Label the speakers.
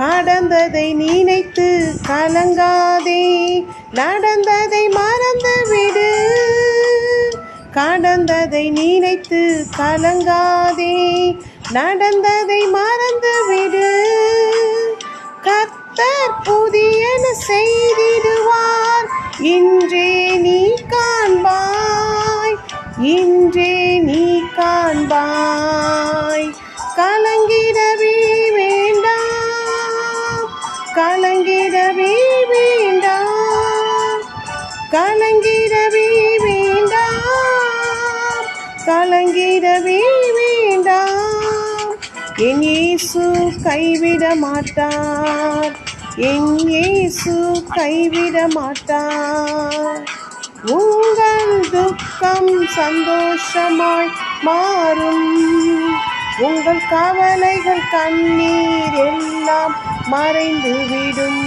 Speaker 1: கடந்ததை நினைத்து கலங்காதே. நடந்ததை மறந்து விடு. கடந்ததை நினைத்து கலங்காதே. நடந்ததை மறந்து விடு. கர்த்தர் புதியன செய்திடுவார். இன்றே நீ காண்பாய். இன்றே கலங்கிடவே வேண்டாம். கலங்கிடவே வேண்டாம். கலங்கிடவே வேண்டாம். என் இயேசு கைவிட மாட்டார். என் இயேசு கைவிட மாட்டார். உங்கள் துக்கம் சந்தோஷமாய் மாறும். உங்கள் கவலைகள் கண்ணீர் எல்லாம் மறைந்து விடும்